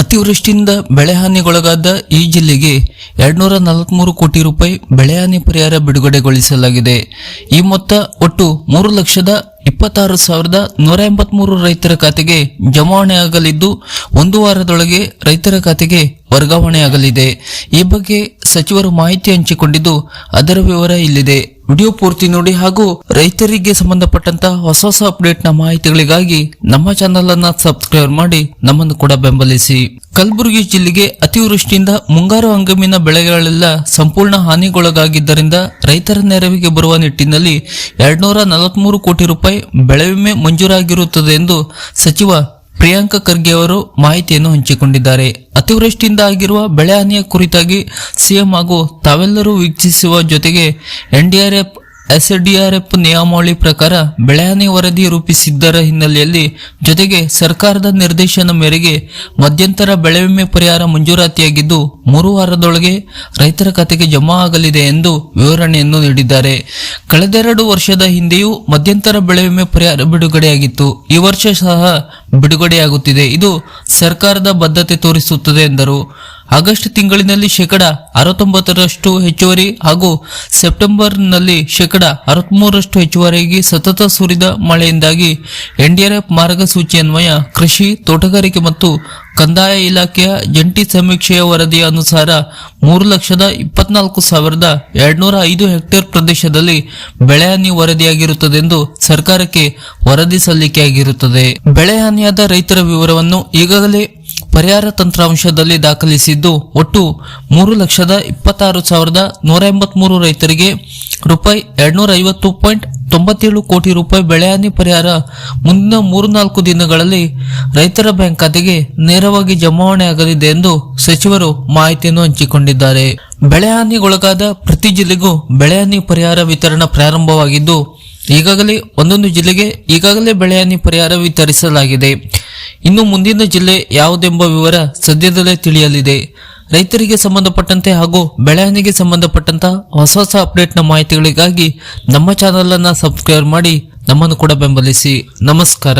ಅತಿವೃಷ್ಟಿಯಿಂದ ಬೆಳೆ ಹಾನಿಗೊಳಗಾದ ಈ ಜಿಲ್ಲೆಗೆ ಎರಡ್ನೂರ ನಲವತ್ಮೂರು ಕೋಟಿ ರೂಪಾಯಿ ಬೆಳೆ ಹಾನಿ ಪರಿಹಾರ ಬಿಡುಗಡೆಗೊಳಿಸಲಾಗಿದೆ. ಈ ಮೊತ್ತ ಒಟ್ಟು ಮೂರು ಲಕ್ಷದ ಇಪ್ಪತ್ತಾರು ಸಾವಿರದ ನೂರ ಎಂಬತ್ಮೂರು ರೈತರ ಖಾತೆಗೆ ಜಮಾವಣೆಯಾಗಲಿದ್ದು, ಒಂದು ವಾರದೊಳಗೆ ರೈತರ ಖಾತೆಗೆ ವರ್ಗಾವಣೆಯಾಗಲಿದೆ. ಈ ಬಗ್ಗೆ ಸಚಿವರು ಮಾಹಿತಿ ಹಂಚಿಕೊಂಡಿದ್ದು, ಅದರ ವಿವರ ಇಲ್ಲಿದೆ. ವಿಡಿಯೋ ಪೂರ್ತಿ ನೋಡಿ ಹಾಗೂ ರೈತರಿಗೆ ಸಂಬಂಧಪಟ್ಟಂತಹ ಹೊಸ ಹೊಸ ಅಪ್ಡೇಟ್ನ ಮಾಹಿತಿಗಳಿಗಾಗಿ ನಮ್ಮ ಚಾನೆಲ್ ಅನ್ನ ಸಬ್ಸ್ಕ್ರೈಬ್ ಮಾಡಿ ನಮ್ಮನ್ನು ಕೂಡ ಬೆಂಬಲಿಸಿ. ಕಲಬುರಗಿ ಜಿಲ್ಲೆಗೆ ಅತಿವೃಷ್ಟಿಯಿಂದ ಮುಂಗಾರು ಹಂಗಾಮಿನ ಬೆಳೆಗಳೆಲ್ಲ ಸಂಪೂರ್ಣ ಹಾನಿಗೊಳಗಾಗಿದ್ದರಿಂದ ರೈತರ ನೆರವಿಗೆ ಬರುವ ನಿಟ್ಟಿನಲ್ಲಿ ಎರಡ್ನೂರ ನಲವತ್ಮೂರು ಕೋಟಿ ರೂಪಾಯಿ ಬೆಳೆ ವಿಮೆ ಮಂಜೂರಾಗಿರುತ್ತದೆ ಎಂದು ಸಚಿವ ಪ್ರಿಯಾಂಕ ಖರ್ಗೆ ಅವರು ಮಾಹಿತಿಯನ್ನು ಹಂಚಿಕೊಂಡಿದ್ದಾರೆ. ಅತಿವೃಷ್ಟಿಯಿಂದ ಆಗಿರುವ ಬೆಳೆ ಹಾನಿಯ ಕುರಿತಾಗಿ ಸಿಎಂ ಹಾಗೂ ತಾವೆಲ್ಲರೂ ವೀಕ್ಷಿಸುವ ಜೊತೆಗೆ ಎನ್ಡಿಆರ್ಎಫ್, ಎಸ್ಡಿಆರ್ಎಫ್ ನಿಯಮಾವಳಿ ಪ್ರಕಾರ ಬೆಳೆಹಾನಿ ವರದಿ ರೂಪಿಸಿದ್ದರ ಹಿನ್ನೆಲೆಯಲ್ಲಿ ಜೊತೆಗೆ ಸರ್ಕಾರದ ನಿರ್ದೇಶನ ಮೇರೆಗೆ ಮಧ್ಯಂತರ ಬೆಳೆ ವಿಮೆ ಪರಿಹಾರ ಮಂಜೂರಾತಿಯಾಗಿದ್ದು, ಮೂರು ವಾರದೊಳಗೆ ರೈತರ ಖಾತೆಗೆ ಜಮಾ ಆಗಲಿದೆ ಎಂದು ವಿವರಣೆಯನ್ನು ನೀಡಿದ್ದಾರೆ. ಕಳೆದೆರಡು ವರ್ಷದ ಹಿಂದೆಯೂ ಮಧ್ಯಂತರ ಬೆಳೆ ವಿಮೆ ಪರಿಹಾರ ಬಿಡುಗಡೆಯಾಗಿತ್ತು. ಈ ವರ್ಷ ಸಹ ಬಿಡುಗಡೆಯಾಗುತ್ತಿದೆ. ಇದು ಸರ್ಕಾರದ ಬದ್ಧತೆ ತೋರಿಸುತ್ತದೆ ಎಂದರು. ಆಗಸ್ಟ್ ತಿಂಗಳಿನಲ್ಲಿ ಶೇಕಡ ಅರವತ್ತೊಂಬತ್ತರಷ್ಟು ಹೆಚ್ಚುವರಿ ಹಾಗೂ ಸೆಪ್ಟೆಂಬರ್ನಲ್ಲಿ ಶೇಕಡ ಅರವತ್ಮೂರರಷ್ಟು ಹೆಚ್ಚುವರಿಯಾಗಿ ಸತತ ಸುರಿದ ಮಳೆಯಿಂದಾಗಿ ಎನ್ಡಿಆರ್ಎಫ್ ಮಾರ್ಗಸೂಚಿ ಅನ್ವಯ, ಕೃಷಿ, ತೋಟಗಾರಿಕೆ ಮತ್ತು ಕಂದಾಯ ಇಲಾಖೆಯ ಜಂಟಿ ಸಮೀಕ್ಷೆಯ ವರದಿಯ ಅನುಸಾರ ಮೂರು ಲಕ್ಷದ ಇಪ್ಪತ್ನಾಲ್ಕು ಸಾವಿರದ ಎರಡ್ನೂರ ಐದು ಹೆಕ್ಟೇರ್ ಪ್ರದೇಶದಲ್ಲಿ ಬೆಳೆ ಹಾನಿ ವರದಿಯಾಗಿರುತ್ತದೆ ಎಂದು ಸರ್ಕಾರಕ್ಕೆ ವರದಿ ಸಲ್ಲಿಕೆಯಾಗಿರುತ್ತದೆ. ಬೆಳೆ ಹಾನಿಯಾದ ರೈತರ ವಿವರವನ್ನು ಈಗಾಗಲೇ ಪರಿಹಾರ ತಂತ್ರಾಂಶದಲ್ಲಿ ದಾಖಲಿಸಿದ್ದು ಒಟ್ಟು ಮೂರು ಲಕ್ಷದ ಇಪ್ಪತ್ತಾರು ಸಾವಿರದ ನೂರ ಎಂಬತ್ಮೂರು ರೈತರಿಗೆ ರೂಪಾಯಿ ಎರಡ್ನೂರ ಐವತ್ತು ಪಾಯಿಂಟ್ ತೊಂಬತ್ತೇಳು ಕೋಟಿ ರೂಪಾಯಿ ಬೆಳೆಹಾನಿ ಪರಿಹಾರ ಮುಂದಿನ ಮೂರು ನಾಲ್ಕು ದಿನಗಳಲ್ಲಿ ರೈತರ ಬ್ಯಾಂಕ್ ಖಾತೆಗೆ ನೇರವಾಗಿ ಜಮಾವಣೆ ಆಗಲಿದೆ ಎಂದು ಸಚಿವರು ಮಾಹಿತಿಯನ್ನು ಹಂಚಿಕೊಂಡಿದ್ದಾರೆ. ಬೆಳೆಹಾನಿಗೊಳಗಾದ ಪ್ರತಿ ಜಿಲ್ಲೆಗೂ ಬೆಳೆಹಾನಿ ಪರಿಹಾರ ವಿತರಣಾ ಪ್ರಾರಂಭವಾಗಿದ್ದು, ಈಗಾಗಲೇ ಒಂದೊಂದು ಜಿಲ್ಲೆಗೆ ಈಗಾಗಲೇ ಬೆಳೆಹಾನಿ ಪರಿಹಾರ ವಿತರಿಸಲಾಗಿದೆ. ಇನ್ನು ಮುಂದಿನ ಜಿಲ್ಲೆ ಯಾವುದೆಂಬ ವಿವರ ಸದ್ಯದಲ್ಲೇ ತಿಳಿಯಲಿದೆ. ರೈತರಿಗೆ ಸಂಬಂಧಪಟ್ಟಂತೆ ಹಾಗೂ ಬೆಳೆಹಾನಿಗೆ ಸಂಬಂಧಪಟ್ಟಂತ ಹೊಸ ಹೊಸ ಅಪ್ಡೇಟ್ನ ಮಾಹಿತಿಗಳಿಗಾಗಿ ನಮ್ಮ ಚಾನಲ್ ಅನ್ನ ಸಬ್ಸ್ಕ್ರೈಬ್ ಮಾಡಿ ನಮ್ಮನ್ನು ಕೂಡ ಬೆಂಬಲಿಸಿ. ನಮಸ್ಕಾರ.